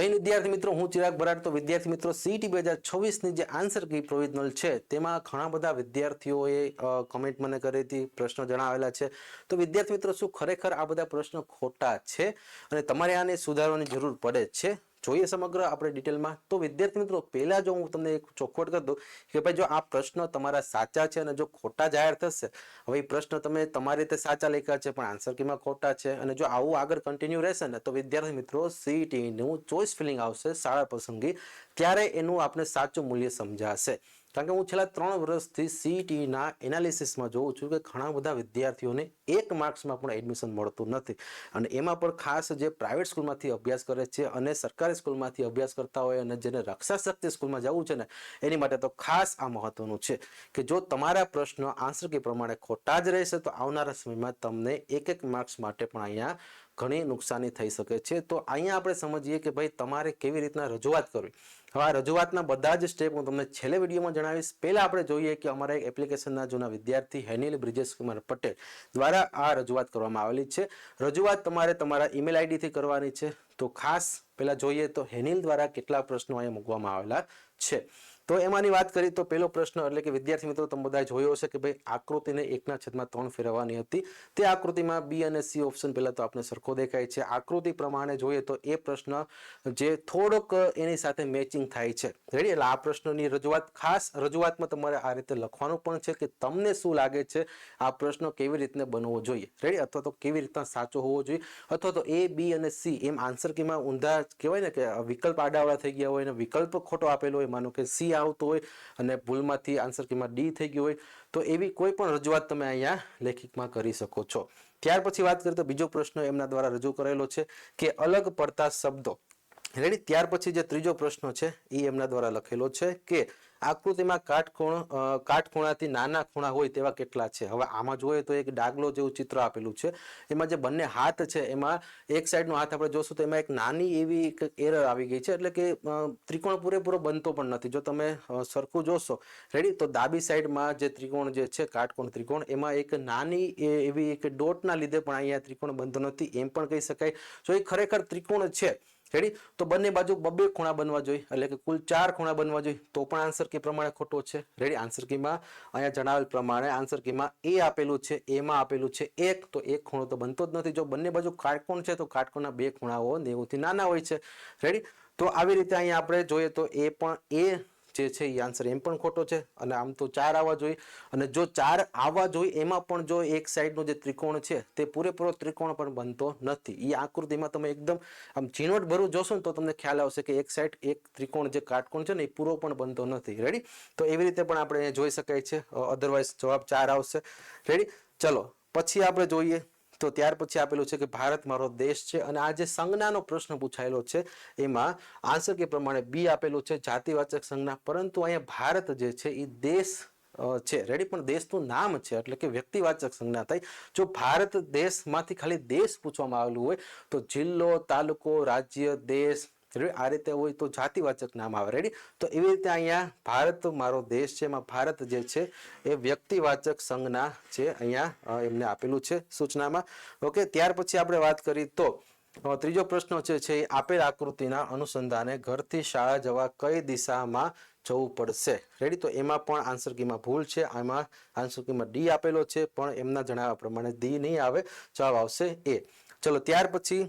હિન્દ વિદ્યાર્થી મિત્રો, હું ચિરાગ બરાડ તો વિદ્યાર્થી મિત્રો સીટી બે હજાર છવ્વીસની જે આન્સર કી પ્રોવિઝનલ છે, તેમાં ઘણા બધા વિદ્યાર્થીઓએ કમેન્ટ મને કરી હતી, પ્રશ્નો જણાવેલા છે. તો વિદ્યાર્થી મિત્રો, શું ખરેખર આ બધા પ્રશ્નો ખોટા છે? અને તમારે આને સુધારવાની જરૂર પડે છે? જોઈએ સમગ્ર આપણે ડિટેલમાં તો વિદ્યાર્થી મિત્રો, પહેલા જો હું તમને એક ચોખવટ કરી દઉં કે ભાઈ જો આ પ્રશ્ન તમારા સાચા છે અને જો ખોટા જાહેર થશે, હવે એ પ્રશ્ન તમે તમારી રીતે સાચા લખ્યા છે, પણ આન્સર કીમાં ખોટા છે અને જો આવું આગળ કન્ટિન્યુ રહેશે ને, તો વિદ્યાર્થી મિત્રો સીટીનું ચોઈસ ફિલિંગ આવશે શાળા પસંદગી ત્યારે એનું આપણે સાચું મૂલ્ય સમજાશે. કારણ કે હું છેલ્લા ત્રણ વર્ષથી સીઈટીના એનાલિસિસમાં જોઉં છું કે ઘણા બધા વિદ્યાર્થીઓને એક માર્ક્સમાં પણ એડમિશન મળતું નથી. અને એમાં પણ ખાસ જે પ્રાઇવેટ સ્કૂલમાંથી અભ્યાસ કરે છે અને સરકારી સ્કૂલમાંથી અભ્યાસ કરતા હોય અને જેને રક્ષાશક્તિ સ્કૂલમાં જવું છે ને, એની માટે તો ખાસ આ મહત્વનું છે કે જો તમારા પ્રશ્નો આન્સર કે પ્રમાણે ખોટા જ રહેશે, તો આવનારા સમયમાં તમને એક એક માર્ક્સ માટે પણ અહીંયા ઘણી નુકસાની થઈ શકે છે. તો અહીંયા આપણે સમજીએ કે ભાઈ તમારે કેવી રીતના રજૂઆત કરવી? હવે આ રજૂઆતના બધા જ સ્ટેપ હું તમને છેલ્લે વિડીયોમાં જણાવીશ. પહેલાં આપણે જોઈએ કે અમારા એક એપ્લિકેશનના જૂના વિદ્યાર્થી હેનિલ બ્રિજેશ કુમાર પટેલ દ્વારા આ રજૂઆત કરવામાં આવેલી છે. રજૂઆત તમારે તમારા ઈમેલ આઈડીથી કરવાની છે. તો ખાસ પહેલાં જોઈએ તો હેનિલ દ્વારા કેટલા પ્રશ્નો અહીંયા મૂકવામાં આવેલા છે. તો એમાંની વાત કરીએ તો પહેલો પ્રશ્ન એટલે કે વિદ્યાર્થી મિત્રો, તમે બધા જોયો હશે કે ભાઈ આકૃતિને એકના છેદમાં ત્રણ ફેરવવાની હતી. તે આકૃતિમાં બી અને સી ઓપ્શન પહેલાં તો આપણે સરખો દેખાય છે. આકૃતિ પ્રમાણે જોઈએ તો એ પ્રશ્ન જે થોડોક એની સાથે મેચિંગ થાય છે. રેડી એટલે આ પ્રશ્નની રજૂઆત, ખાસ રજૂઆતમાં તમારે આ રીતે લખવાનું પણ છે કે તમને શું લાગે છે આ પ્રશ્ન કેવી રીતને બનવો જોઈએ. રેડી અથવા તો કેવી રીતના સાચો હોવો જોઈએ, અથવા તો એ બી અને સી એમ આન્સર કીમાં ઊંધા કહેવાય ને કે વિકલ્પ આડાવાળા થઈ ગયા હોય અને વિકલ્પ ખોટો આપેલો હોય, માનો કે સી આવતો હોય અને ભૂલમાંથી આન્સર કીમાં ડી થઈ ગયું હોય, તો એવી કોઈ પણ રજૂઆત તમે અહીંયા લેખિકમાં કરી શકો છો. ત્યાર પછી વાત કરીએ તો બીજો પ્રશ્ન એમના દ્વારા રજૂ કરેલો છે કે અલગ પડતા શબ્દો. રેડી ત્યાર પછી જે ત્રીજો પ્રશ્ન છે એ એમના દ્વારા લખેલો છે કે આકૃતિમાં કાટખૂણ કાટખૂણાથી નાના ખૂણા હોય તેવા કેટલા છે? હવે આમાં જોઈએ તો એક ડાગલો જેવું ચિત્ર આપેલું છે. એમાં જે બંને હાથ છે, એમાં એક સાઈડનો હાથ આપણે જોશું તો એમાં એક નાની એવી એક એરર આવી ગઈ છે, એટલે કે ત્રિકોણ પૂરેપૂરો બનતો પણ નથી. જો તમે સરખું જોશો રેડી તો ડાબી સાઈડમાં જે ત્રિકોણ જે છે કાટકોણ ત્રિકોણ, એમાં એક નાની એવી એક ડોટના લીધે પણ અહીંયા ત્રિકોણ બનતો નથી. એમ પણ કહી શકાય. જો એ ખરેખર ત્રિકોણ છે રેડી તો બંને બાજુ બબે ખૂણા બનવા જોઈએ. એટલે કે કુલ ચાર ખૂણા બનવા જોઈએ. તો પણ આન્સર કી પ્રમાણે ખોટો છે. રેડી આન્સર કીમાં અહીંયા જણાવેલ પ્રમાણે આન્સર કીમાં એ આપેલું છે એમાં આપેલું છે એક. તો એક ખૂણો તો બનતો જ નથી. જો બંને બાજુ કાટકોણ છે, તો કાટકોણના બે ખૂણાઓ નેવુંથી નાના હોય છે. રેડી તો આવી રીતે અહીંયા આપણે જોઈએ તો એ પણ એ જે છે એ આન્સર એમ પણ ખોટો છે. અને આમ તો ચાર આવવા જોઈએ. અને જો ચાર આવવા જોઈએ, એમાં પણ જો એક સાઈડનો જે ત્રિકોણ છે, તે પૂરેપૂરો ત્રિકોણ પણ બનતો નથી. એ આકૃતિમાં તમે એકદમ આમ ઝીણવટ ભરું જોશો ને તો તમને ખ્યાલ આવશે કે એક સાઈડ એક ત્રિકોણ જે કાટકોણ છે ને, એ પૂરો પણ બનતો નથી. રેડી તો એવી રીતે પણ આપણે જોઈ શકાય છે. અધરવાઇઝ જવાબ ચાર આવશે. રેડી ચલો, પછી આપણે જોઈએ તો ત્યાર પછી આપેલું છે કે ભારત મારો દેશ છે અને આ જે સંજ્ઞાનો પ્રશ્ન પૂછાયેલો છે, એમાં આન્સર કે પ્રમાણે બી આપેલું છે, જાતિવાચક સંજ્ઞા. પરંતુ અહીંયા ભારત જે છે એ દેશ છે. રેડી પણ દેશનું નામ છે, એટલે કે વ્યક્તિવાચક સંજ્ઞા થાય. જો ભારત દેશમાંથી ખાલી દેશ પૂછવામાં આવેલું હોય, તો જિલ્લો, તાલુકો, રાજ્ય, દેશ? આ રીતે હોય તો જાતિવાચક નામ આવે. રેડી? તો એવી રીતે અહીંયા ભારત મારો દેશ છે, એમાં ભારત જે છે એ વ્યક્તિવાચક સંજ્ઞા છે, અહીંયા એમને આપેલું છે સૂચનામાં. ઓકે, ત્યાર પછી આપણે વાત કરી તો ત્રીજો પ્રશ્ન જે છે એ આપેલ આકૃતિના અનુસંધાને ઘરથી શાળા જવા કઈ દિશામાં જવું પડશે? રેડી? તો એમાં પણ આન્સર કીમાં ભૂલ છે. આમાં આન્સર કીમાં ડી આપેલો છે, પણ એમના જણાવ્યા પ્રમાણે ડી નહીં આવે. જવાબ આવશે એ ચલો, ત્યાર પછી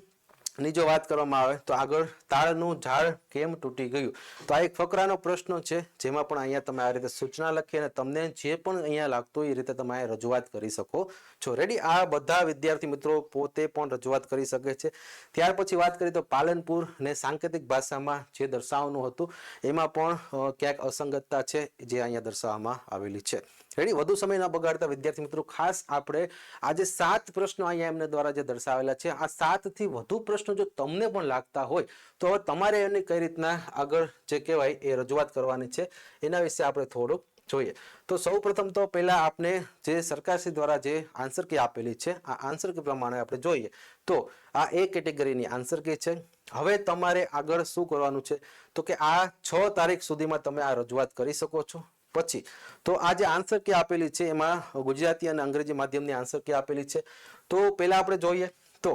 ની જો વાત કરવામાં આવે તો આગળ તાળનું ઝાડ કેમ તૂટી ગયું? તો આ એક ફકરાનો પ્રશ્ન છે, જેમાં પણ અહીંયા તમે આ રીતે સૂચના લખી અને તમને જે પણ અહીંયા લાગતું એ રીતે તમે રજૂઆત કરી શકો છો. રેડી આ બધા વિદ્યાર્થી મિત્રો પોતે પણ રજૂઆત કરી શકે છે. ત્યાર પછી વાત કરીએ તો પાલનપુર ને સાંકેતિક ભાષામાં જે દર્શાવવાનું હતું, એમાં પણ ક્યાંક અસંગતતા છે, જે અહીંયા દર્શાવવામાં આવેલી છે. રેડી? વધુ સમય ન બગાડતા વિદ્યાર્થી મિત્રો, ખાસ આપણે આજે સાત પ્રશ્નો અહીંયા એમને દ્વારા જે દર્શાવેલા છે, આ સાતથી વધુ પ્રશ્નો જો તમને પણ લાગતા હોય, તો હવે તમારે એને કઈ રીતના આગળ જે કહેવાય એ રજૂઆત કરવાની છે, એના વિશે આપણે થોડુંક જોઈએ. તો સૌ પ્રથમ તો પહેલા આપણે જે સરકારશ્રી દ્વારા જે આન્સર કી આપેલી છે, આ આન્સર કી પ્રમાણે આપણે જોઈએ. તો આ એ કેટેગરીની આન્સર કી છે. હવે તમારે આગળ શું કરવાનું છે? તો કે આ છ તારીખ સુધીમાં તમે આ રજૂઆત કરી શકો છો. પછી તો આ જે આન્સર કે આપેલી છે એમાં ગુજરાતી અને અંગ્રેજી માધ્યમની આન્સર કે આપેલી છે. તો પહેલા આપણે જોઈએ. તો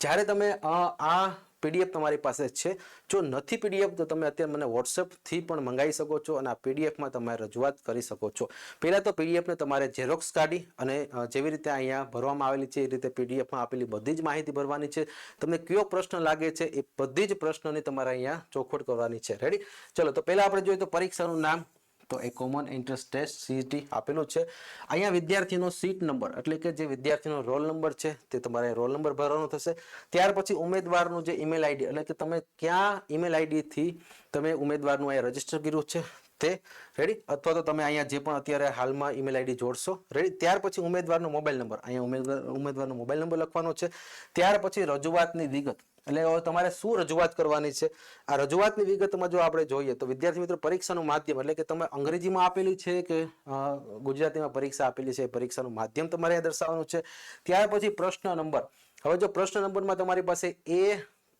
જ્યારે તમે આ પીડીએફ તમારી પાસે છે, જો નથી પીડીએફ તો તમે અત્યારે મને વોટ્સએપથી પણ મંગાવી શકો છો અને આ પીડીએફમાં તમે રજૂઆત કરી શકો છો. પહેલાં તો પીડીએફને તમારે ઝેરોક્સ કાઢી અને જેવી રીતે અહીંયા ભરવામાં આવેલી છે એ રીતે પીડીએફમાં આપેલી બધી જ માહિતી ભરવાની છે. તમને કયો પ્રશ્ન લાગે છે એ બધી જ પ્રશ્નોની તમારે અહીંયા ચોખવટ કરવાની છે. રેડી ચલો, તો પહેલાં આપણે જોઈએ તો પરીક્ષાનું નામ. તો એ કોમન એન્ટ્રન્સ ટેસ્ટ સીઈટી આપેલું છે. અહીંયા વિદ્યાર્થીનો સીટ નંબર એટલે કે જે વિદ્યાર્થીનો રોલ નંબર છે, તે તમારે રોલ નંબર ભરવાનો થશે. ત્યાર પછી ઉમેદવારનું જે ઈમેલ આઈડી એટલે કે તમે ક્યાં ઈમેલ આઈડીથી તમે ઉમેદવારનું અહીંયા રજિસ્ટર કર્યું છે, તે રેડી અથવા તો તમે અહીંયા જે પણ અત્યારે હાલમાં ઈમેલ આઈડી જોડશો રેડી ત્યાર પછી ઉમેદવારનો મોબાઈલ નંબર અહીંયા ઉમેદવાર, ઉમેદવારનો મોબાઈલ નંબર લખવાનો છે. ત્યાર પછી રજૂઆતની વિગત. એટલે હવે તમારે શું રજૂઆત કરવાની છે? આ રજૂઆતની વિગતમાં જો આપણે જોઈએ તો વિદ્યાર્થી મિત્રો પરીક્ષાનું માધ્યમ એટલે કે તમે અંગ્રેજીમાં આપેલી છે કે ગુજરાતીમાં પરીક્ષા આપેલી છે પરીક્ષાનું માધ્યમ તમારે દર્શાવવાનું છે. ત્યાર પછી પ્રશ્ન નંબર. હવે જો પ્રશ્ન નંબરમાં તમારી પાસે એ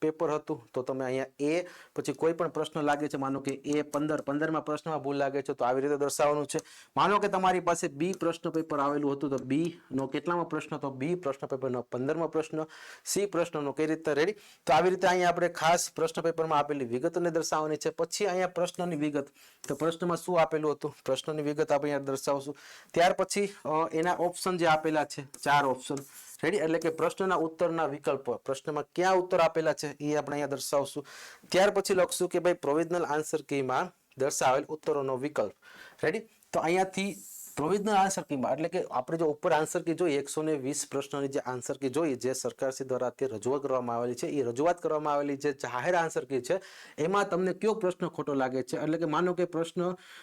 પેપર હતું, તો તમે અહીંયા એ, પછી કોઈ પણ પ્રશ્ન લાગે છે, માનો કે એ પંદર, પંદરમાં પ્રશ્નમાં ભૂલ લાગે છે, તો આવી રીતે દર્શાવવાનું છે. માનો કે તમારી પાસે બી પ્રશ્ન પેપર આવેલું હતું, તો બી નો કેટલામાં પ્રશ્ન તો બી પ્રશ્ન પેપરનો પંદરમાં પ્રશ્ન સી પ્રશ્નનો કઈ રીતે? રેડી તો આવી રીતે અહીંયા આપણે ખાસ પ્રશ્ન પેપરમાં આપેલી વિગતને દર્શાવવાની છે. પછી અહીંયા પ્રશ્નની વિગત, તો પ્રશ્નમાં શું આપેલું હતું? પ્રશ્નની વિગત આપણે અહીંયા દર્શાવશું. ત્યાર પછી એના ઓપ્શન જે આપેલા છે, ચાર ઓપ્શન રેડી એટલે કે પ્રશ્નના ઉત્તરના વિકલ્પો. પ્રશ્નમાં ક્યાં ઉત્તર આપેલા છે? એ આપણે અહીંયા દર્શાવશું. ત્યાર પછી લખશું કે ભાઈ પ્રોવિઝનલ આન્સર કીમાં દર્શાવેલ ઉત્તરોનો વિકલ્પ. રેડી તો અહીંયાથી પ્રોવિઝનલ આન્સર કીમાં, એટલે કે આપણે જો ઉપર આન્સર કી જોઈએ, એકસો ને વીસ પ્રશ્નોની જે આન્સર કી જોઈએ, જે સરકારશ્રી દ્વારા અત્યારે રજૂઆત કરવામાં આવેલી છે, એ રજૂઆત કરવામાં આવેલી જે જાહેર આન્સર કી છે, એમાં તમને કયો પ્રશ્ન ખોટો લાગે છે? એટલે કે માનો કે પ્રશ્ન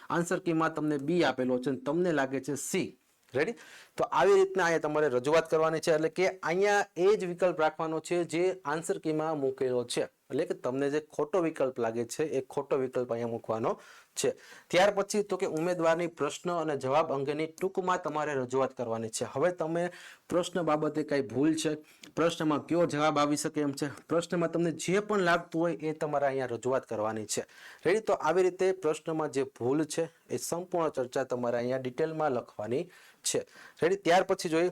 આન્સર કીમાં તમને બી આપેલો છે તમને લાગે છે સી રેડી તો આવી રીતના અહીંયા તમારે રજૂઆત કરવાની છે. એટલે કે અહીંયા એ જ વિકલ્પ રાખવાનો છે જે આન્સર કીમાં મૂકેલો છે. એટલે કે તમને જે ખોટો વિકલ્પ લાગે છે એ ખોટો વિકલ્પ અહીંયા મૂકવાનો છે. ત્યાર પછી તો કે ઉમેદવારની પ્રશ્ન અને જવાબ અંગેની ટૂંકમાં તમારે રજૂઆત કરવાની છે. હવે તમે પ્રશ્ન બાબતે કઈ ભૂલ છે? પ્રશ્નમાં કયો જવાબ આવી શકે એમ છે? પ્રશ્નમાં તમને જે પણ લાગતું હોય એ તમારે અહીંયા રજૂઆત કરવાની છે. રેડી તો આવી રીતે પ્રશ્નમાં જે ભૂલ છે એ સંપૂર્ણ ચર્ચા તમારે અહીંયા ડિટેલમાં લખવાની છે. રેડી? ત્યાર પછી જોઈએ.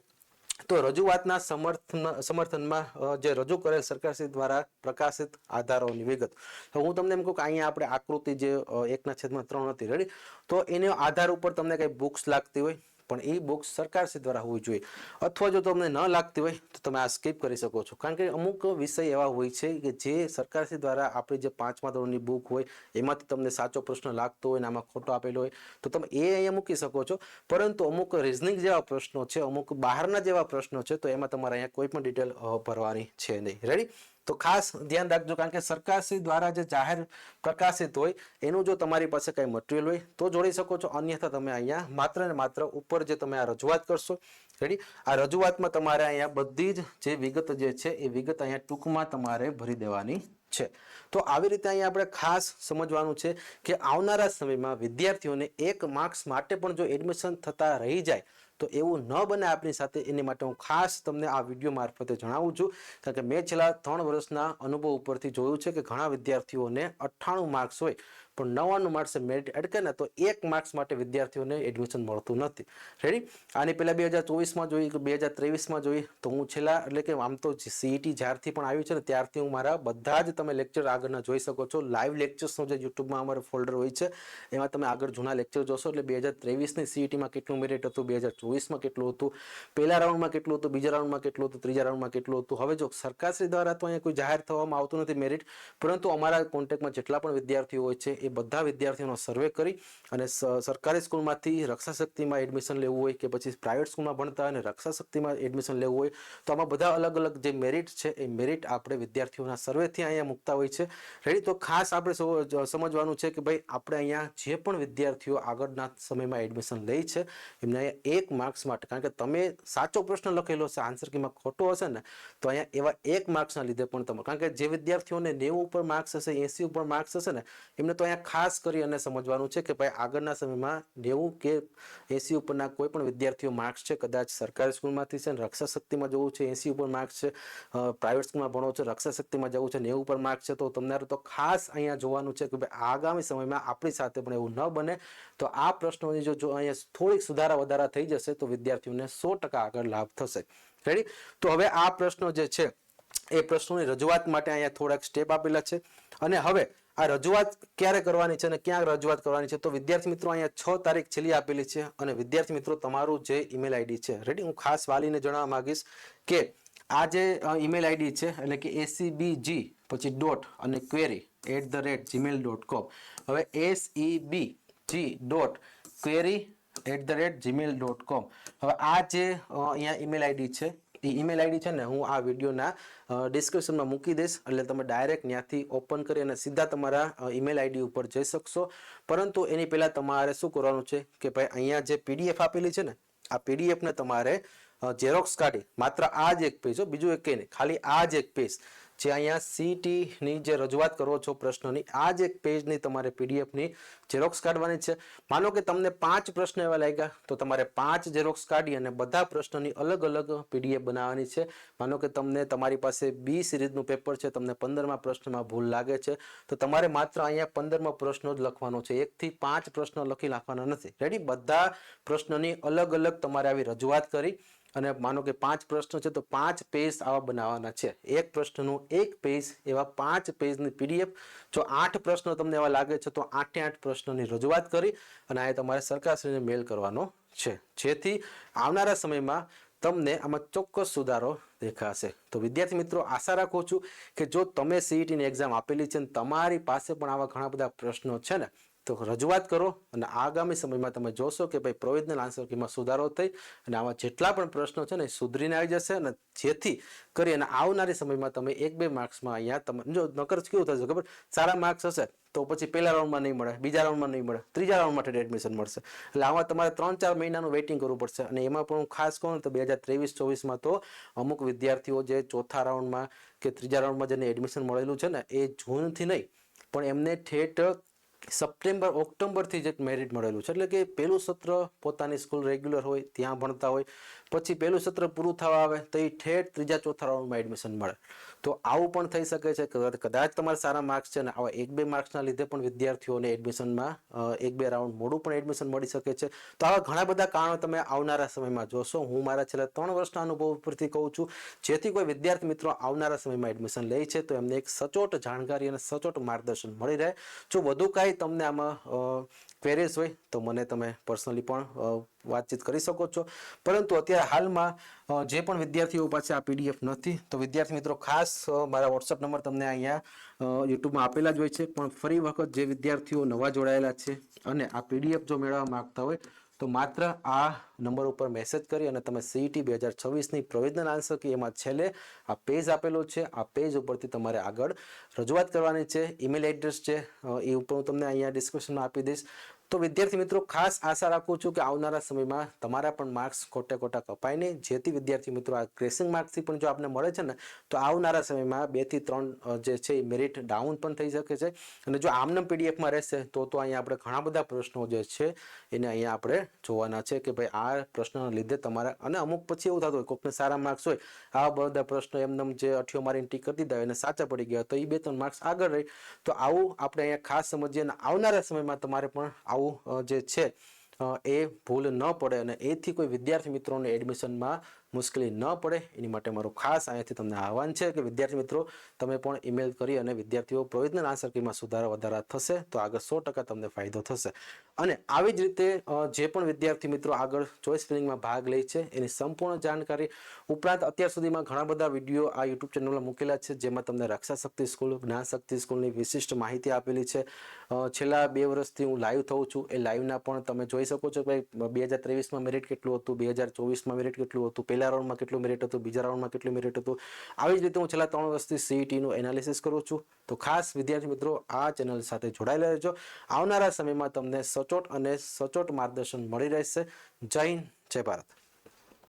તો રજૂઆતના સમર્થન, સમર્થનમાં જે રજૂ કરેલ સરકારશ્રી દ્વારા પ્રકાશિત આધારોની વિગત. તો હું તમને એમ કહું કે અહીંયા આપણે આકૃતિ જે એકના છેદમાં ત્રણ હતી. રેડી? તો એને આધાર ઉપર તમને કંઈ બુક્સ લાગતી હોય પણ એ બુક્સ સરકારશ્રી દ્વારા હોવી જોઈએ. અથવા જો તમને ન લાગતી હોય, તો તમે આ સ્કીપ કરી શકો છો. કારણ કે અમુક વિષય એવા હોય છે કે જે સરકારશ્રી દ્વારા આપણી જે પાંચમા ધોરણની બુક હોય, એમાંથી તમને સાચો પ્રશ્ન લાગતો હોય ને આમાં ખોટો આપેલો હોય, તો તમે એ અહીંયા મૂકી શકો છો. પરંતુ અમુક રિઝનિંગ જેવા પ્રશ્નો છે, અમુક બહારના જેવા પ્રશ્નો છે, તો એમાં તમારે અહીંયા કોઈ પણ ડિટેલ ભરવાની છે નહીં. રેડી તો ખાસ ધ્યાન રાખજો, કારણ કે સરકારશ્રી દ્વારા જે જાહેર પ્રકાશિત હોય, એનું જો તમારી પાસે કંઈ મટીરિયલ હોય, તો જોડી શકો છો. અન્યથા તમે અહીંયા માત્ર ને માત્ર ઉપર જે તમે આ રજૂઆત કરશો રેડી આ રજૂઆતમાં તમારે અહીંયા બધી જ જે વિગત જે છે, એ વિગત અહીંયા ટૂંકમાં તમારે ભરી દેવાની છે. તો આવી રીતે અહીંયા આપણે ખાસ સમજવાનું છે કે આવનારા સમયમાં વિદ્યાર્થીઓને એક માર્ક્સ માટે પણ જો એડમિશન થતા રહી જાય તો એવું ન બને આપણી સાથે. એની માટે હું ખાસ તમને આ વીડિયો મારફતે જણાવું છું. કારણ કે મેં છેલ્લા ત્રણ વર્ષના અનુભવ ઉપરથી જોયું છે કે ઘણા વિદ્યાર્થીઓને અઠ્ઠાણું માર્ક્સ હોય પણ નવ્વાણું માર્ક્સે મેરિટ અટકે ને તો એક માર્ક્સ માટે વિદ્યાર્થીઓને એડમિશન મળતું નથી. રેડી આની પહેલાં બે હજાર ચોવીસમાં જોઈ કે બે હજાર ત્રેવીસમાં જોઈ, તો હું છેલ્લા, એટલે કે આમ તો સીઈટી જ્યારથી પણ આવ્યું છે ને, ત્યારથી હું મારા બધા જ તમે લેક્ચર આગળના જોઈ શકો છો. લાઈવ લેક્ચર્સનો જે યુટ્યુબમાં અમારો ફોલ્ડર હોય છે, એમાં તમે આગળ જૂના લેક્ચર જોશો. એટલે બે હજાર ત્રેવીસની સીઈટીમાં કેટલું મેરિટ હતું, બે હજાર ચોવીસમાં કેટલું હતું, પહેલા રાઉન્ડમાં કેટલું હતું, બીજા રાઉન્ડમાં કેટલું હતું, ત્રીજા રાઉન્ડમાં કેટલું હતું. હવે જો સરકારશ્રી દ્વારા તો અહીંયા કોઈ જાહેર થવામાં આવતું નથી મેરિટ પરંતુ અમારા કોન્ટેક્ટમાં જેટલા પણ વિદ્યાર્થીઓ હોય છે એ બધા વિદ્યાર્થીઓનો સર્વે કરી અને સરકારી સ્કૂલમાંથી રક્ષાશક્તિમાં એડમિશન લેવું હોય કે પછી પ્રાઇવેટ સ્કૂલમાં ભણતા અને રક્ષા શક્તિમાં એડમિશન લેવું હોય, તો આમાં બધા અલગ અલગ જે મેરિટ છે, એ મેરિટ આપણે વિદ્યાર્થીઓના સર્વેથી અહીંયા મૂકતા હોય છે. રેડી તો ખાસ આપણે સમજવાનું છે કે ભાઈ, આપણે અહીંયા જે પણ વિદ્યાર્થીઓ આગળના સમયમાં એડમિશન લે છે, એમને અહીંયા એક માર્ક્સ માટે, કારણ કે તમે સાચો પ્રશ્ન લખેલો છે આન્સર કીમાં ખોટો હશે ને, તો અહીંયા એવા એક માર્ક્સના લીધે પણ તમે કારણ કે જે વિદ્યાર્થીઓને નેવું ઉપર માર્ક્સ હશે, એસી ઉપર માર્ક્સ હશે ને, એમને તો અહીંયા ખાસ કરી અને સમજવાનું છે કે ભાઈ આગળના સમયમાં નેવું કે એસી ઉપરના કોઈ પણ વિદ્યાર્થીઓ માર્ક્સ છે, કદાચ સરકારી સ્કૂલમાંથી છે રક્ષા શક્તિમાં જવું છે, એસી ઉપર માર્ક્સ છે પ્રાઇવેટ સ્કૂલમાં ભણો છો રક્ષા શક્તિમાં જવું છે, નેવું ઉપર માર્ક્સ છે, તો તમારે તો ખાસ અહીંયા જોવાનું છે કે ભાઈ આગામી સમયમાં આપણી સાથે પણ એવું ન બને. તો આ પ્રશ્નોની જો અહીંયા થોડીક સુધારા વધારા થઈ જશે તો વિદ્યાર્થીઓને સો ટકા આગળ લાભ થશે. રેડી તો હવે આ પ્રશ્નો જે છે, એ પ્રશ્નોની રજૂઆત માટે અહીંયા થોડાક સ્ટેપ આપેલા છે. અને હવે આ રજૂઆત ક્યારે કરવાની છે અને ક્યાં રજૂઆત કરવાની છે? તો વિદ્યાર્થી મિત્રો અહીંયા છ તારીખ છેલ્લી આપેલી છે અને વિદ્યાર્થી મિત્રો, તમારું જે ઈમેલ આઈડી છે. રેડી હું ખાસ વાલીને જણાવવા માંગીશ કે આ જે ઈમેલ આઈડી છે, એટલે કે એસીબીજી પછી ડોટ અને query at the rate Gmail dot com હવે SEB G dot query at the rate Gmail dot com હવે આ જે અહીંયા ઈમેલ આઈડી છે એ ઈમેલ આઈડી છે ને હું આ વિડીયોના ડિસ્ક્રિપ્શનમાં મૂકી દઈશ. એટલે તમે ડાયરેક્ટ ત્યાંથી ઓપન કરી અને સીધા તમારા ઈમેલ આઈડી ઉપર જઈ શકશો. પરંતુ એની પહેલાં તમારે શું કરવાનું છે કે ભાઈ અહીંયા જે પીડીએફ આપેલી છે ને આ પીડીએફને તમારે ઝેરોક્સ કાઢી માત્ર આ જ એક પેજ હો, બીજું એક કંઈ નહીં. ખાલી આ જ એક પેજ જે અહીંયા સીટીની જે રજૂઆત કરો છો પ્રશ્નોની, આ જ એક પેજની તમારે પીડીએફની ઝેરોક્સ કાઢવાની છે. માનો કે તમને પાંચ પ્રશ્ન એવા લાગ્યા, તો તમારે પાંચ ઝેરોક્સ કાઢી અને બધા પ્રશ્નોની અલગ અલગ પીડીએફ બનાવવાની છે. માનો કે તમને તમારી પાસે બી સિરીઝનું પેપર છે, તમને પંદરમાં પ્રશ્નમાં ભૂલ લાગે છે, તો તમારે માત્ર અહીંયા પંદરમાં પ્રશ્નો જ લખવાનો છે. એકથી પાંચ પ્રશ્નો લખી નાખવાના નથી. રેડી બધા પ્રશ્નોની અલગ અલગ તમારે આવી રજૂઆત કરી. અને માનો કે પાંચ પ્રશ્નો છે, તો પાંચ પેજ આવા બનાવવાના છે. એક પ્રશ્નનું એક પેજ એવા પાંચ પેજની પીડીએફ જો આઠ પ્રશ્નો તમને એવા લાગે છે, તો આઠે આઠ પ્રશ્નોની રજૂઆત કરી અને આ તમારે સરકારશ્રીને મેલ કરવાનો છે. જેથી આવનારા સમયમાં તમને આમાં ચોક્કસ સુધારો દેખાશે. તો વિદ્યાર્થી મિત્રો, આશા રાખું છું કે જો તમે સીઈટીની એક્ઝામ આપેલી છે ને તમારી પાસે પણ આવા ઘણા બધા પ્રશ્નો છે ને તો રજૂઆત કરો અને આગામી સમયમાં તમે જોશો કે ભાઈ પ્રોવિઝનલ આન્સર કીમાં સુધારો થઈ અને આવા જેટલા પણ પ્રશ્નો છે ને સુધરીને આવી જશે અને જેથી કરી અને આવનારી સમયમાં તમે એક બે માર્ક્સમાં અહીંયા તમે જો નકર કેવું થશે ખબર? સારા માર્ક્સ હશે તો પછી પહેલા રાઉન્ડમાં નહીં મળે, બીજા રાઉન્ડમાં નહીં મળે, ત્રીજા રાઉન્ડ માટે એડમિશન મળશે. એટલે આમાં તમારે ત્રણ ચાર મહિનાનું વેઇટિંગ કરવું પડશે અને એમાં પણ હું ખાસ કહું તો બે હજાર ત્રેવીસ ચોવીસમાં તો અમુક વિદ્યાર્થીઓ જે ચોથા રાઉન્ડમાં કે ત્રીજા રાઉન્ડમાં જેને એડમિશન મળેલું છે ને એ જૂનથી નહીં, પણ એમને ઠેઠ સપ્ટેમ્બર, ઓક્ટોબરથી જ એક મેરિટ મળેલું છે. એટલે કે પહેલું સત્ર પોતાની સ્કૂલ રેગ્યુલર હોય, ત્યાં ભણતા હોય. પછી પહેલું સત્ર પૂરું થવા આવે તો એ ઠેઠ ત્રીજા ચોથા રાઉન્ડમાં એડમિશન મળે. તો આવું પણ થઈ શકે છે કદાચ તમારા સારા માર્ક્સ છે ને આવા એક બે માર્ક્સના લીધે પણ વિદ્યાર્થીઓને એડમિશનમાં એક બે રાઉન્ડ મોડું પણ એડમિશન મળી શકે છે. તો આવા ઘણા બધા કારણો તમે આવનારા સમયમાં જોશો. હું મારા છેલ્લા ત્રણ વર્ષના અનુભવ પરથી કહું છું, જેથી કોઈ વિદ્યાર્થી મિત્રો આવનારા સમયમાં એડમિશન લે છે તો એમને એક સચોટ જાણકારી અને સચોટ માર્ગદર્શન મળી રહે. જો વધુ કાંઈ તમને આમાં ક્વેરીઝ હોય તો મને તમે પર્સનલી પણ વાતચીત કરી શકો છો. પરંતુ અત્યારે હાલમાં જે પણ વિદ્યાર્થીઓ પાસે આ પીડીએફ નથી, તો વિદ્યાર્થી મિત્રો ખાસ મારા વોટ્સઅપ નંબર તમને અહીંયા યુટ્યુબમાં આપેલા જ હોય છે. પણ ફરી વખત જે વિદ્યાર્થીઓ નવા જોડાયેલા છે અને આ પીડીએફ જો મેળવવા માગતા હોય, તો માત્ર આ નંબર ઉપર મેસેજ કરી અને તમે સીઈટી બે હજાર છવ્વીસની પ્રોવિઝનલ આન્સર કે એમાં છેલ્લે આ પેજ આપેલો છે. આ પેજ ઉપરથી તમારે આગળ રજૂઆત કરવાની છે. ઈમેલ એડ્રેસ છે. એ ઉપર હું તમને અહીંયા ડિસ્ક્રિપ્શનમાં આપી દઈશ. તો વિદ્યાર્થી મિત્રો, ખાસ આશા રાખું છું કે આવનારા સમયમાં તમારા પણ માર્ક્સ ખોટે ખોટા કપાય નહીં. જેથી વિદ્યાર્થી મિત્રો, આ ક્રેસિંગ માર્ક્સથી પણ જો આપને મળે છે ને, તો આવનારા સમયમાં બેથી ત્રણ જે છે એ મેરિટ ડાઉન પણ થઈ શકે છે. અને જો આમનામ પીડીએફમાં રહેશે, તો તો અહીંયા આપણે ઘણા બધા પ્રશ્નો જે છે, એને અહીંયા આપણે જોવાના છે કે ભાઈ આ પ્રશ્નના લીધે તમારા, અને અમુક પછી એવું થતું હોય કોઈકને સારા માર્ક્સ હોય આ બધા પ્રશ્નો એમને જે અઠિયો મારીને ટીક કરી દીધા હોય અને સાચા પડી ગયા તો એ બે ત્રણ માર્ક્સ આગળ રહી. તો આવું આપણે અહીંયા ખાસ સમજીએ અને આવનારા સમયમાં તમારે પણ આવું જે છે એ ભૂલ ન પડે અને એથી કોઈ વિદ્યાર્થી મિત્રોને એડમિશનમાં મુશ્કેલી ન પડે. એની માટે મારું ખાસ અહીંયાથી તમને આહવાન છે કે વિદ્યાર્થી મિત્રો, તમે પણ ઈમેલ કરી અને વિદ્યાર્થીઓ પ્રોવિઝનલ આન્સર કીમાં સુધારા વધારા થશે તો આગળ સો ટકા તમને ફાયદો થશે. અને આવી જ રીતે જે પણ વિદ્યાર્થી મિત્રો આગળ ચોઈસ ફિલિંગમાં ભાગ લે છે, એની સંપૂર્ણ જાણકારી ઉપરાંત અત્યાર સુધીમાં ઘણા બધા વીડિયો આ યુટ્યુબ ચેનલમાં મૂકેલા છે, જેમાં તમને રક્ષા શક્તિ સ્કૂલ જ્ઞાન શક્તિ સ્કૂલની વિશિષ્ટ માહિતી આપેલી છે. છેલ્લા બે વર્ષથી હું લાઈવ થઉં છું. એ લાઈવના પણ તમે જોઈ શકો છો કે બે હજાર ત્રેવીસમાં મેરિટ કેટલું હતું, બે હજાર ચોવીસમાં મેરિટ કેટલું હતું પહેલા રાઉન્ડમાં કેટલું મેરિટ હતું, બીજા રાઉન્ડમાં કેટલું મેરિટ હતું. આવી જ રીતે હું છેલ્લા ત્રણ વર્ષથી સીઈટીનું એનાલિસિસ કરું છું. તો ખાસ વિદ્યાર્થી મિત્રો, આ ચેનલ સાથે જોડાયેલા રહેજો. આવનારા સમયમાં તમને સચોટ અને સચોટ માર્ગદર્શન મળી રહેશે. જય હિન્દ, જય ભારત.